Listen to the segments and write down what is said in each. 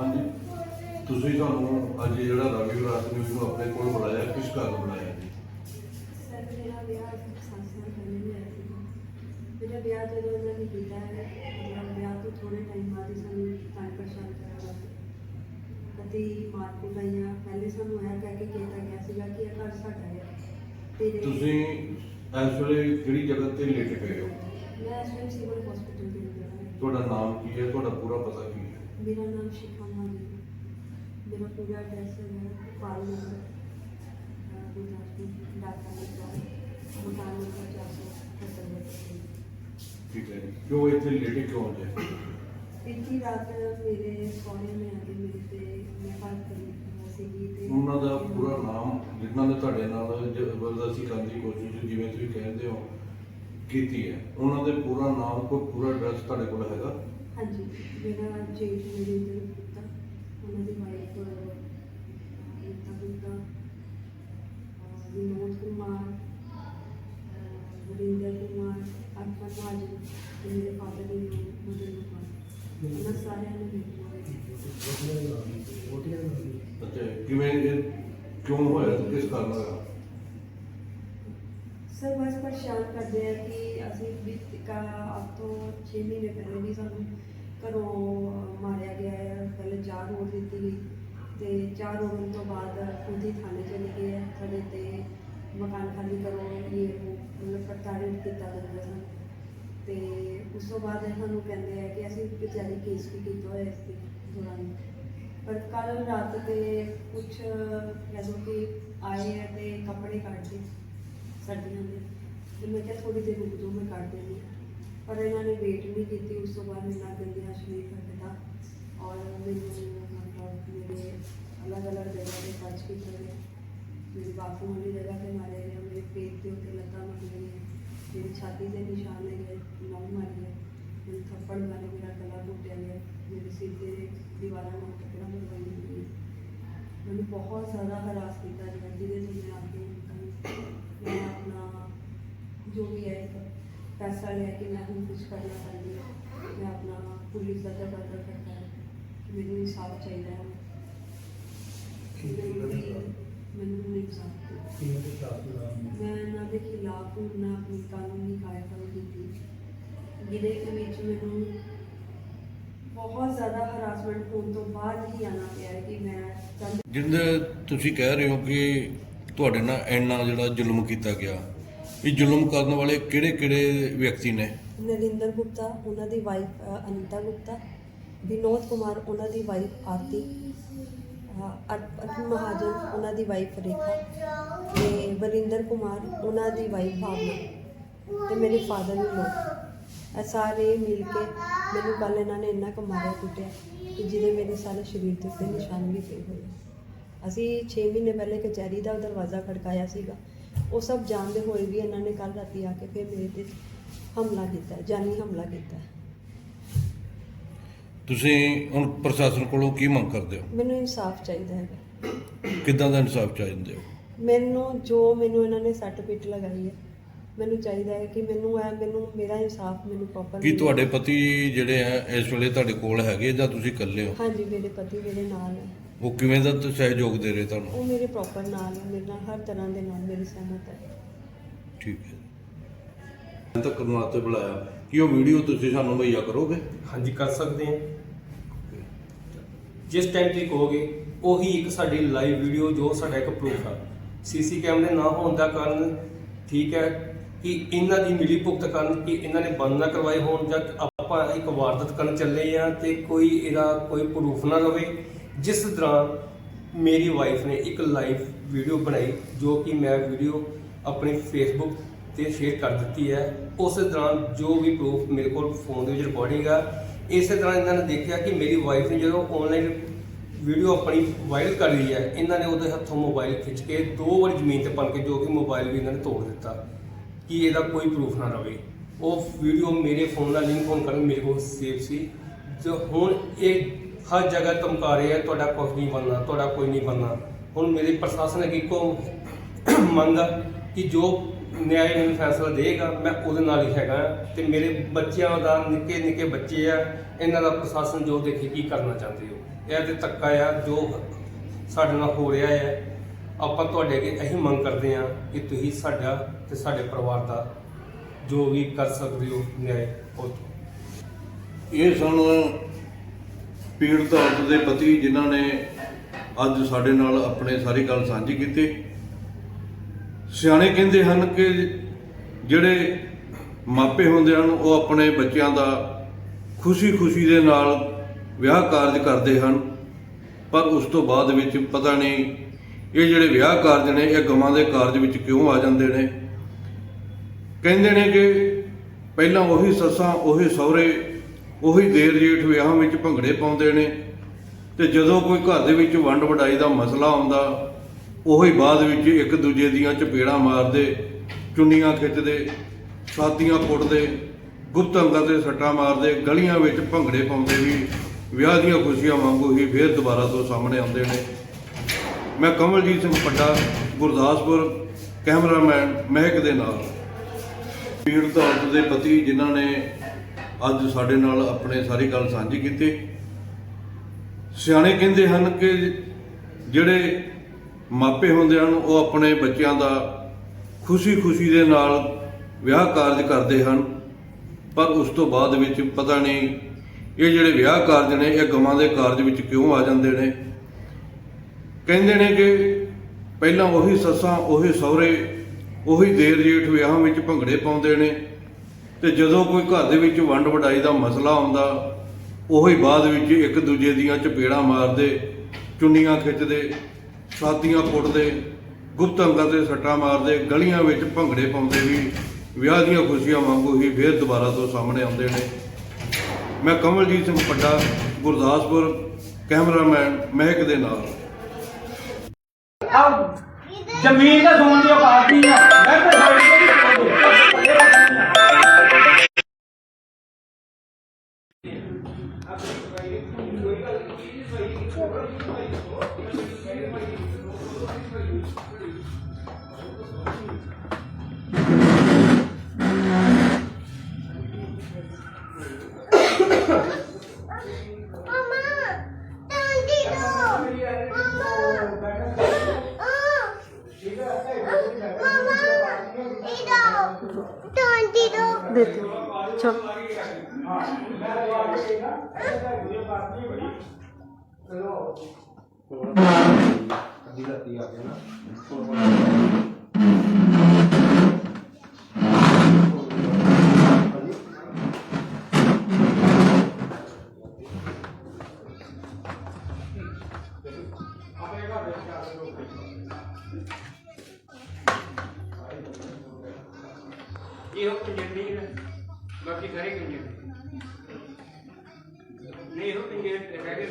ਹਾਂਜੀ। ਤੁਸੀਂ ਤੁਹਾਨੂੰ ਅੱਜ ਜਿਹੜਾ ਰਵੀ ਵਿਰਾਸ ਨਿਊਜ਼ ਨੂੰ ਆਪਣੇ ਕੋਲ ਬੁਲਾਇਆ ਕਿਸ ਕਾਰਨ ਬੁਲਾਇਆ ਜੀ? ਸਰ ਮੇਰਾ ਵਿਆਹ ਸੰਤ ਸਾਲ ਪਹਿਲੇ ਹੀ ਹੋਇਆ ਸੀ। ਮੇਰਾ ਵਿਆਹ ਜਦੋਂ ਉਹਨਾਂ ਨੇ ਕੀਤਾ ਹੈ ਮਤਲਬ ਵਿਆਹ ਤੋਂ ਥੋੜੇ ਟਾਈਮ ਬਾਅਦ ਹੀ ਸਾਨੂੰ ਤੰਗ ਪਰੇਸ਼ਾਨ ਕਰਿਆ ਕਦੀ ਮਾਰ ਕੇ ਗਈਆਂ ਪਹਿਲੇ ਸਾਨੂੰ ਇਹ ਕਹਿ ਕੇ ਕੀਤਾ ਗਿਆ ਸੀਗਾ ਕਿ ਇਹ ਘਰ ਸਾਡਾ ਹੈ। ਤੇ ਤੁਸੀਂ ਇਸ ਵੇਲੇ ਕਿਹੜੀ ਜਗ੍ਹਾ ਤੇ ਲੇਟ ਗਏ ਹੋ? ਮੈਂ ਐਸਐਮ ਸਿਵਲ ਹਸਪੀਟਲ ਦੇ ਅੰਦਰ ਹਾਂ। ਤੁਹਾਡਾ ਨਾਮ ਕੀ ਹੈ? ਤੁਹਾਡਾ ਪੂਰਾ ਪਤਾ ਕੀ ਹੈ ਮੇਰਾ ਨਾਮ ਸ਼ਿਖਾ ਮਾਨੀ ਹੈ। ਮੇਰਾ ਪੂਰਾ ਐਡਰੈਸ ਹੈ ਪਾਲ ਨੰਬਰ ਗੁਰਦਾਸਪੁਰ ਡਾਕਟਰ ਨਗਰ ਮਕਾਨ ਨੰਬਰ 478 ਠੀਕ ਹੈ ਜੀ। ਕਿਉਂ ਇੱਥੇ ਲੇਟੇ ਕਿਉਂ ਜੇ ਪਿਛਲੀ ਰਾਤ ਮੇਰੇ ਸਹੁਰੇ ਨੇ ਆ ਕੇ ਮੇਰੇ ਤੇ ਮੈਂ ਫਾਇਰ ਕਰੀ ਸੀਗੀ ਤੇ ਉਹਨਾਂ ਦਾ ਪੂਰਾ ਨਾਮ ਜਿਨ੍ਹਾਂ ਨੇ ਤੁਹਾਡੇ ਨਾਲ ਜ਼ਬਰਦਸਤੀ ਕਰਨ ਦੀ ਕੋਸ਼ਿਸ਼ ਜਿਵੇਂ ਤੁਸੀਂ ਕਹਿੰਦੇ ਹੋ ਕੀਤੀ ਹੈ। ਉਹਨਾਂ ਦੇ ਪੂਰਾ ਨਾਮ ਕੋਈ ਪੂਰਾ ਐਡਰੈਸ ਤੁਹਾਡੇ ਕੋਲ ਹੈਗਾ? ਹਾਂਜੀ ਮੇਰਾ ਜੇਠ ਮੇਰੇ ਦੇ ਪੁੱਤਰ ਉਹਨਾਂ ਦੀ ਵਾਈਫ ਰੀਤਾ ਗੁਪਤਾ ਵਿਨੋਦ ਕੁਮਾਰ ਵਰਿੰਦਰ ਕੁਮਾਰ ਅਰਪਨ ਰਾਜ ਤੇ ਮੇਰੇ ਫਾਦਰ ਨੇ ਮਦਨ ਕੁਮਾਰ। ਉਹਨਾਂ ਸਾਰਿਆਂ ਨੇ ਮੇਰੇ ਅੱਛਾ ਕਿਵੇਂ ਇਹ ਕਿਉਂ ਹੋਇਆ? ਤੇ ਕਿਸ ਕਾਰਨ ਹੋਇਆ? ਸਰ ਬਸ ਪਰੇਸ਼ਾਨ ਕਰਦੇ ਆ ਕਿ ਅਸੀਂ ਵੀ ਕਾ ਅਬ ਤੋਂ 6 ਮਹੀਨੇ ਪਹਿਲੇ ਵੀ ਸਾਨੂੰ ਘਰੋਂ ਮਾਰਿਆ ਗਿਆ ਹੈ। ਪਹਿਲੇ ਚਾਹ ਰੋਡ ਦਿੱਤੀ ਗਈ ਤੇ ਚਾਹ ਰੋਡ ਤੋਂ ਬਾਅਦ ਖੁਦ ਹੀ ਥਾਣੇ ਚਲੇ ਗਏ ਆ ਸਾਡੇ ਤੇ ਮਕਾਨ ਖਾਲੀ ਕਰੋ, ਇਹ ਮਤਲਬ ਪ੍ਰਤਾੜਿਤ ਕੀਤਾ ਜਾਂਦਾ ਸਨ ਤੇ ਉਸ ਤੋਂ ਬਾਅਦ ਇਹ ਸਾਨੂੰ ਕਹਿੰਦੇ ਆ ਕਿ ਅਸੀਂ ਵਿਚਾਰੀ ਕੇਸ ਵੀ ਕੀਤਾ ਹੋਇਆ ਇਸ ਦੇ ਦੌਰਾਨ। ਪਰ ਕੱਲ ਰਾਤ ਤੇ ਕੁਝ ਜਦੋਂ ਕਿ ਆਏ ਆ ਤੇ ਕੱਪੜੇ ਕੱਢ ਕੇ ਸਰਦੀਆਂ ਦੇ ਤੇ ਮੈਂ ਕਿਹਾ ਥੋੜੀ ਦੇਰ ਰੁਕ ਜਾਓ, ਮੈਂ ਕੱਢ ਦਿੰਦੀ ਪਰ ਇਹਨਾਂ ਨੇ ਵੇਟ ਨਹੀਂ ਕੀਤੀ ਉਸ ਤੋਂ ਬਾਅਦ ਇਹਨਾਂ ਗੰਦੀਆਂ ਸ਼ਰੀਰ ਕੱਟਦਾ ਔਰ ਮੈਨੂੰ ਮਤਲਬ ਮੇਰੇ ਅਲੱਗ ਅਲੱਗ ਜਗ੍ਹਾ ਤੇ ਟੱਚ ਕੀਤਾ ਗਿਆ ਮੇਰੀ ਬਾਥਰੂਮ ਵਾਲੀ ਜਗ੍ਹਾ ਤੇ ਮਾਰਿਆ ਗਿਆ ਮੇਰੇ ਪੇਟ ਦੇ ਉੱਤੇ ਲੱਤਾਂ ਮਾਰੀਆਂ ਗਈਆਂ ਮੇਰੀ ਛਾਤੀ ਦੇ ਨਿਸ਼ਾਨ ਹੈਗੇ ਨੌ ਮਾਰੀ ਹੈ ਮੈਨੂੰ ਥੱਪੜ ਮਾਰੇ ਮੇਰਾ ਗਲਾ ਘੁੱਟਿਆ ਗਿਆ ਮੇਰੇ ਸਿਰ ਦੇ ਦੀਵਾਰਾਂ ਨੂੰ ਟੁਕੜਾ ਮਰਵਾਈ ਗਈ ਮੈਨੂੰ ਬਹੁਤ ਜ਼ਿਆਦਾ ਹਰਾਸ ਕੀਤਾ ਗਿਆ ਜਿਹਦੇ ਤੋਂ ਮੈਂ ਆਪਣੀ ਮੈਂ ਆਪਣਾ ਜੋ ਵੀ ਹੈ ਇੱਕ ਪੈਸਾ ਲੈ ਕੇ ਮੈਂ ਹੁਣ ਕੁਝ ਕਰਨਾ ਚਾਹੁੰਦੀ ਹਾਂ। ਮੈਂ ਆਪਣਾ ਪੁਲਿਸ ਦਾ ਤਬਾਦਲਾ ਕਰਤਾ ਹੈ ਕਿ ਮੈਨੂੰ ਇਨਸਾਫ ਚਾਹੀਦਾ ਹੈ। ਮੈਨੂੰ ਇਨਸਾਫ ਮੈਂ ਇਹਨਾਂ ਦੇ ਖਿਲਾਫ ਹੁਣ ਆਪਣੀ ਕਾਨੂੰਨੀ ਕਾਰਵਾਈ ਕੀਤੀ। ਜਿਹਦੇ ਦੇ ਵਿੱਚ ਮੈਨੂੰ ਬਹੁਤ ਜ਼ਿਆਦਾ ਹਰਾਸਮੈਂਟ ਹੋਣ ਤੋਂ ਬਾਅਦ ਹੀ ਆਣਾ ਪਿਆ ਹੈ ਕਿ ਮੈਂ ਜਿੰਦੇ ਤੁਸੀਂ ਕਹਿ ਰਹੇ ਹੋ ਕਿ ਤੁਹਾਡੇ ਨਾਲ ਇੰਨਾ ਜਿਹੜਾ ਜ਼ੁਲਮ ਕੀਤਾ ਗਿਆ। ਵੀ ਜ਼ੁਲਮ ਕਰਨ ਵਾਲੇ ਕਿਹੜੇ ਕਿਹੜੇ ਵਿਅਕਤੀ ਨੇ? ਨਰਿੰਦਰ ਗੁਪਤਾ ਉਹਨਾਂ ਦੀ ਵਾਈਫ ਅਨੀਤਾ ਗੁਪਤਾ ਵਿਨੋਦ ਕੁਮਾਰ ਉਹਨਾਂ ਦੀ ਵਾਈਫ ਆਰਤੀ ਅਹ, ਮਹਾਜਨ ਉਹਨਾਂ ਦੀ ਵਾਈਫ ਰੇਖਾ ਤੇ ਵਰਿੰਦਰ ਕੁਮਾਰ ਉਹਨਾਂ ਦੀ ਵਾਈਫ ਭਾਵਨਾ ਤੇ ਮੇਰੇ ਫਾਦਰ ਨੂੰ ਲੋਕ ਇਹ ਸਾਰੇ ਮਿਲ ਕੇ ਮੈਨੂੰ ਕੱਲ ਇਹਨਾਂ ਨੇ ਇੰਨਾ ਕੁ ਮਾਰਿਆ ਕੁੱਟਿਆ ਕਿ ਜਿਹਦੇ ਮੇਰੇ ਸਾਰੇ ਸਰੀਰ ਦੇ ਉੱਤੇ ਨਿਸ਼ਾਨ ਵੀ ਪਏ ਹੋਏ। ਅਸੀਂ 6 ਮਹੀਨੇ ਪਹਿਲੇ ਕਚਹਿਰੀ ਦਾ ਦਰਵਾਜ਼ਾ ਖੜਕਾਇਆ ਸੀਗਾ। ਉਹ ਸਭ ਜਾਣਦੇ ਹੋਏ ਵੀ ਇਹਨਾਂ ਨੇ ਕੱਲ ਰਾਤੀ ਆ ਕੇ ਫਿਰ ਮੇਰੇ ਤੇ ਹਮਲਾ ਕੀਤਾ ਜਾਨੀ ਹਮਲਾ ਕੀਤਾ। ਤੁਸੀਂ ਹੁਣ ਪ੍ਰਸ਼ਾਸਨ ਕੋਲੋਂ ਕੀ ਮੰਗ ਕਰਦੇ ਹੋ? ਮੈਨੂੰ ਇਨਸਾਫ ਚਾਹੀਦਾ ਹੈਗਾ। ਕਿੱਦਾਂ ਦਾ ਇਨਸਾਫ ਚਾਹੀਦੇ ਹੋ? ਮੈਨੂੰ ਜੋ ਮੈਨੂੰ ਇਹਨਾਂ ਨੇ ਸੱਟ ਪਿੱਟ ਲਗਾਈ ਹੈ ਮੈਨੂੰ ਚਾਹੀਦਾ ਹੈ ਕਿ ਮੈਨੂੰ ਇਹ ਮੈਨੂੰ ਮੇਰਾ ਇਨਸਾਫ ਮੈਨੂੰ ਪ੍ਰੋਪਰ ਕੀ ਤੁਹਾਡੇ ਪਤੀ ਜਿਹੜੇ ਆ ਇਸ ਵੇਲੇ ਤੁਹਾਡੇ ਕੋਲ ਹੈਗੇ ਜਾਂ ਤੁਸੀਂ ਇਕੱਲੇ ਹੋ? ਹਾਂਜੀ ਮੇਰੇ ਪਤੀ ਮੇਰੇ ਨਾਲ ਹੈ। ਉਹ ਕਿਵੇਂ ਦਾ ਤੇ ਸਹਿਯੋਗ ਦੇ ਰਹੇ ਤੁਹਾਨੂੰ? ਉਹ ਮੇਰੇ ਪ੍ਰੋਪਰ ਨਾਲ ਹੈ ਮੇਰੇ ਨਾਲ ਹਰ ਤਰ੍ਹਾਂ ਦੇ ਨਾਲ ਮੇਰੀ ਸਹਿਮਤ ਹੈ। ਠੀਕ ਹੈ। ਮੈਂ ਤਾਂ ਕਰਨ ਵਾਸਤੇ ਬੁਲਾਇਆ। ਕਿ ਉਹ ਵੀਡੀਓ ਤੁਸੀਂ ਸਾਨੂੰ ਮੁਹੱਈਆ ਕਰੋਗੇ? ਹਾਂਜੀ ਕਰ ਸਕਦੇ ਹਾਂ। ਜਿਸ ਟਾਈਮ ਤੁਸੀਂ ਕਹੋਗੇ ਉਹੀ ਇੱਕ ਸਾਡੀ ਲਾਈਵ ਵੀਡੀਓ ਜੋ ਸਾਡਾ ਇੱਕ ਪ੍ਰੂਫ ਹੈ ਸੀਸੀ ਕੈਮਰੇ ਨਾ ਹੋਣ ਦਾ ਕਾਰਨ ਠੀਕ ਹੈ ਕਿ ਇਹਨਾਂ ਦੀ ਮਿਲੀ ਭੁਗਤ ਕਾਰਨ ਕਿ ਇਹਨਾਂ ਨੇ ਬੰਦ ਨਾ ਕਰਵਾਏ ਹੋਣ ਜਾਂ ਆਪਾਂ ਇੱਕ ਵਾਰਦਾਤ ਕਰਨ ਚੱਲੇ ਆ ਤੇ ਕੋਈ ਇਹਦਾ ਕੋਈ ਪ੍ਰੂਫ ਨਾ ਰਵੇ। ਜਿਸ ਦੌਰਾਨ ਮੇਰੀ ਵਾਈਫ ਨੇ ਇੱਕ ਲਾਈਵ ਵੀਡੀਓ ਬਣਾਈ, ਜੋ ਕਿ ਮੈਂ ਵੀਡੀਓ ਆਪਣੀ ਫੇਸਬੁੱਕ ਤੇ ਸ਼ੇਅਰ ਕਰ ਦਿੱਤੀ ਹੈ। ਉਸ ਦੌਰਾਨ ਜੋ ਵੀ ਪ੍ਰੂਫ ਮੇਰੇ ਕੋਲ ਫੋਨ ਦੇ ਵਿੱਚ ਰਿਕਾਰਡਿੰਗ ਆ, ਇਸੇ ਤਰ੍ਹਾਂ ਇਹਨਾਂ ਨੇ ਦੇਖਿਆ ਕਿ ਮੇਰੀ ਵਾਈਫ ਨੇ ਜਦੋਂ ਆਨਲਾਈਨ ਵੀਡੀਓ ਆਪਣੀ ਵਾਇਰਲ ਕਰ ਲਈ ਹੈ, ਇਹਨਾਂ ਨੇ ਉਹਦੇ ਹੱਥੋਂ ਮੋਬਾਈਲ ਖਿੱਚ ਕੇ ਦੋ ਵਾਰੀ ਜ਼ਮੀਨ ਤੇ ਪਣ ਕੇ ਜੋ ਕਿ ਮੋਬਾਈਲ ਵੀ ਇਹਨਾਂ ਨੇ ਤੋੜ ਦਿੱਤਾ, ਕਿ ਇਹਦਾ ਕੋਈ ਪ੍ਰੂਫ ਨਾ ਰਵੇ। ਉਹ ਵੀਡੀਓ ਮੇਰੇ ਫੋਨ ਨਾਲ ਲਿੰਕ ਹੋਣ ਕਾਰਨ ਮੇਰੇ ਕੋਲ ਸੇਫ ਸੀ। ਜੋ ਹੁਣ ਇਹ ਹਰ ਜਗ੍ਹਾ ਧਮਕਾ ਰਹੇ ਆ ਤੁਹਾਡਾ ਕੁਝ ਨਹੀਂ ਬਣਨਾ, ਤੁਹਾਡਾ ਕੋਈ ਨਹੀਂ ਬਣਨਾ। ਹੁਣ ਮੇਰੇ ਪ੍ਰਸ਼ਾਸਨ ਅੱਗੇ ਇੱਕੋ ਮੰਗ ਆ ਕਿ ਜੋ ਨਿਆਂ ਮੈਨੂੰ ਫੈਸਲਾ ਦੇਗਾ ਮੈਂ ਉਹਦੇ ਨਾਲ ਹੀ ਹੈਗਾ ਤੇ ਮੇਰੇ ਬੱਚਿਆਂ ਦਾ, ਨਿੱਕੇ ਨਿੱਕੇ ਬੱਚੇ ਆ, ਇਹਨਾਂ ਦਾ ਪ੍ਰਸ਼ਾਸਨ ਜੋ ਦੇਖੇ ਕੀ ਕਰਨਾ ਚਾਹੁੰਦੇ ਹੋ। ਇਹ ਤੇ ਧੱਕਾ ਆ, ਜੋ ਸਾਡੇ ਨਾਲ ਹੋ ਰਿਹਾ ਹੈ ਆਪਾਂ ਤੁਹਾਡੇ ਅੱਗੇ ਇਹੀ ਮੰਗ ਕਰਦੇ ਆ ਕਿ ਤੁਸੀਂ ਸਾਡਾ ਤੇ ਸਾਡੇ ਪਰਿਵਾਰ ਦਾ ਜੋ ਵੀ ਕਰ ਸਕਦੇ ਹੋ ਨਿਆਂ ਉਹ ਇਹ ਸਨ ਪੀੜਤ ਔਰਤ ਦੇ ਪਤੀ ਜਿਨ੍ਹਾਂ ਨੇ ਅੱਜ ਸਾਡੇ ਨਾਲ ਆਪਣੇ ਸਾਰੀ ਗੱਲ ਸਾਂਝੀ ਕੀਤੀ। ਸਿਆਣੇ ਕਹਿੰਦੇ ਹਨ ਕਿ ਜਿਹੜੇ ਮਾਪੇ ਹੁੰਦੇ ਹਨ, ਉਹ ਆਪਣੇ ਬੱਚਿਆਂ ਦਾ ਖੁਸ਼ੀ-ਖੁਸ਼ੀ ਦੇ ਨਾਲ ਵਿਆਹ ਕਾਰਜ ਕਰਦੇ ਹਨ। ਪਰ ਉਸ ਤੋਂ ਬਾਅਦ ਵਿੱਚ ਪਤਾ ਨਹੀਂ ਇਹ ਜਿਹੜੇ ਵਿਆਹ ਕਾਰਜ ਨੇ, ਇਹ ਗਮਾਂ ਦੇ ਕਾਰਜ ਵਿੱਚ ਕਿਉਂ ਆ ਜਾਂਦੇ ਨੇ। ਕਹਿੰਦੇ ਨੇ ਕਿ ਪਹਿਲਾਂ ਉਹੀ ਸੱਸਾਂ, ਉਹੀ ਸਹੁਰੇ ਉਹੀ ਦੇਰ ਜੇਠ ਵਿਆਹਾਂ ਵਿੱਚ ਭੰਗੜੇ ਪਾਉਂਦੇ ਨੇ। ਤੇ ਜਦੋਂ ਕੋਈ ਘਰ ਦੇ ਵਿੱਚ ਵੰਡ ਵਡਾਈ ਦਾ ਮਸਲਾ ਆਉਂਦਾ, ਉਹੀ ਬਾਅਦ ਵਿੱਚ ਇੱਕ ਦੂਜੇ ਦੀਆਂ ਚਪੇੜਾਂ ਮਾਰਦੇ, ਚੁੰਨੀਆਂ ਖਿੱਚਦੇ, ਛਾਤੀਆਂ ਕੁੱਟਦੇ ਗੁਪਤ ਅੰਗਾਂ ਤੇ ਸੱਟਾਂ ਮਾਰਦੇ, ਗਲੀਆਂ ਵਿੱਚ ਭੰਗੜੇ ਪਾਉਂਦੇ ਵੀ ਵਿਆਹ ਦੀਆਂ ਖੁਸ਼ੀਆਂ ਵਾਂਗੂ ਹੀ ਫੇਰ ਦੁਬਾਰਾ ਤੋਂ ਸਾਹਮਣੇ ਆਉਂਦੇ ਨੇ। ਮੈਂ ਕਮਲਜੀਤ ਸਿੰਘ ਪੱਡਾ, ਗੁਰਦਾਸਪੁਰ, ਕੈਮਰਾਮੈਨ ਮਹਿਕ ਦੇ ਨਾਲ। ਪੀੜਤ ਔਰਤ ਦੇ ਪਤੀ ਜਿਨ੍ਹਾਂ ਨੇ ਅੱਜ ਸਾਡੇ ਨਾਲ ਆਪਣੇ ਸਾਰੀ ਗੱਲ ਸਾਂਝੀ ਕੀਤੀ। ਸਿਆਣੇ ਕਹਿੰਦੇ ਹਨ ਕਿ ਜਿਹੜੇ ਮਾਪੇ ਹੁੰਦੇ ਹਨ, ਉਹ ਆਪਣੇ ਬੱਚਿਆਂ ਦਾ ਖੁਸ਼ੀ-ਖੁਸ਼ੀ ਦੇ ਨਾਲ ਵਿਆਹ ਕਾਰਜ ਕਰਦੇ ਹਨ। ਪਰ ਉਸ ਤੋਂ ਬਾਅਦ ਵਿੱਚ ਪਤਾ ਨਹੀਂ ਇਹ ਜਿਹੜੇ ਵਿਆਹ ਕਾਰਜ ਨੇ, ਇਹ ਗਮਾਂ ਦੇ ਕਾਰਜ ਵਿੱਚ ਕਿਉਂ ਆ ਜਾਂਦੇ ਨੇ। ਕਹਿੰਦੇ ਨੇ ਕਿ ਪਹਿਲਾਂ ਉਹੀ ਸੱਸਾਂ, ਉਹੀ ਸਹੁਰੇ, ਉਹੀ ਦੇਰ ਜੇਠ ਵਿਆਹਾਂ ਵਿੱਚ ਭੰਗੜੇ ਪਾਉਂਦੇ ਨੇ। ਤੇ ਜਦੋਂ ਕੋਈ ਘਰ ਦੇ ਵਿੱਚ ਵੰਡ ਵਡਾਈ ਦਾ ਮਸਲਾ ਆਉਂਦਾ, ਉਹ ਹੀ ਬਾਅਦ ਵਿੱਚ ਇੱਕ ਦੂਜੇ ਦੀਆਂ ਚਪੇੜਾਂ ਮਾਰਦੇ, ਚੁੰਨੀਆਂ ਖਿੱਚਦੇ, ਛਾਤੀਆਂ ਕੁੱਟਦੇ, ਗੁਪਤ ਅੰਗਾਂ ਤੇ ਸੱਟਾਂ ਮਾਰਦੇ, ਗਲੀਆਂ ਵਿੱਚ ਭੰਗੜੇ ਪਾਉਂਦੇ ਵੀ, ਵਿਆਹ ਦੀਆਂ ਖੁਸ਼ੀਆਂ ਵਾਂਗੂ ਹੀ ਫੇਰ ਦੁਬਾਰਾ ਤੋਂ ਸਾਹਮਣੇ ਆਉਂਦੇ ਨੇ। ਮੈਂ ਕਮਲਜੀਤ ਸਿੰਘ ਪੱਡਾ, ਗੁਰਦਾਸਪੁਰ, ਕੈਮਰਾਮੈਨ ਮਹਿਕ ਦੇ ਨਾਲ। ਜਮੀਨ ਦਾ ਜ਼ੋਨ ਦੀ ਆਬਾਦੀ ਆ? ਬੈਠੇ ਇਹ ਹੋ ਪੰਜਾਬੀ ਹੈ ਬਾਕੀ ਸਾਰੇ ਪੰਜਾਬੀ ਨਹੀਂ ਹੋ ਪੰਜਾਬੀ ਰਹਿ ਗਏ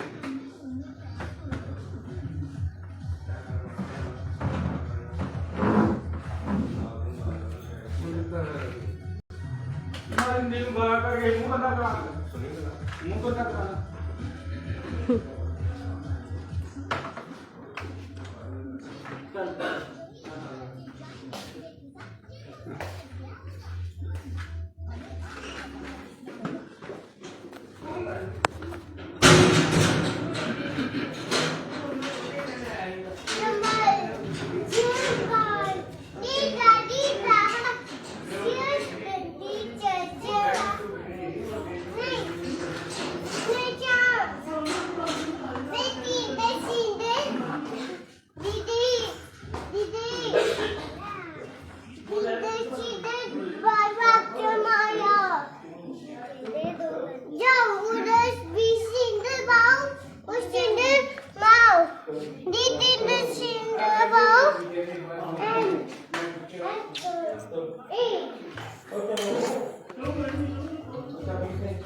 ਮਾਰ ਨੀ ਬਾਹਰ ਕਰਕੇ ਮੂੰਹ ਬੰਦਾ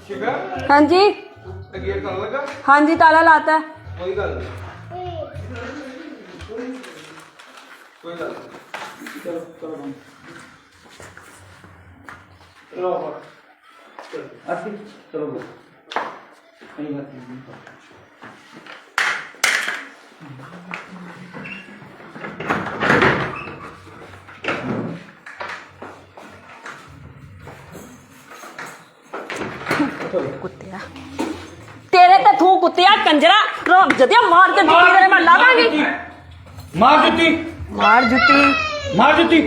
ਸ਼ਿਕਾ? ਹਾਂਜੀ। ਤੇ ਗੇਟ ਤਾਲਾ ਲੱਗਾ? ਹਾਂਜੀ ਤਾਲਾ ਲਾਤਾ। ਕੋਈ ਗੱਲ ਨਹੀਂ ਕੋਈ ਗੱਲ ਨਹੀਂ। ਚਲੋ ਚਲੋ। ਕੰਮ। ਚਲੋ ਹੋਰ। ਚਲੋ ਅਸੀਂ ਚਲੋ ਬੋ ਨਹੀਂ ਬਾਤ ਨਹੀਂ ਕੁੱਤਿਆ। ਤੇਰੇ ਤੇ ਥੂ ਕੁੱਤਿਆ ਕੰਜਰਾ ਰੋਬ ਜਦਿਆ ਮਾਰ ਕੇ ਜੋੜੀ ਤੇਰੇ ਮੈਂ ਲਾਵਾਂਗੀ ਮਾਰ ਦਿੱਤੀ ਮਾਰ ਜੁੱਤੀ। ਮਾਰ ਦਿੱਤੀ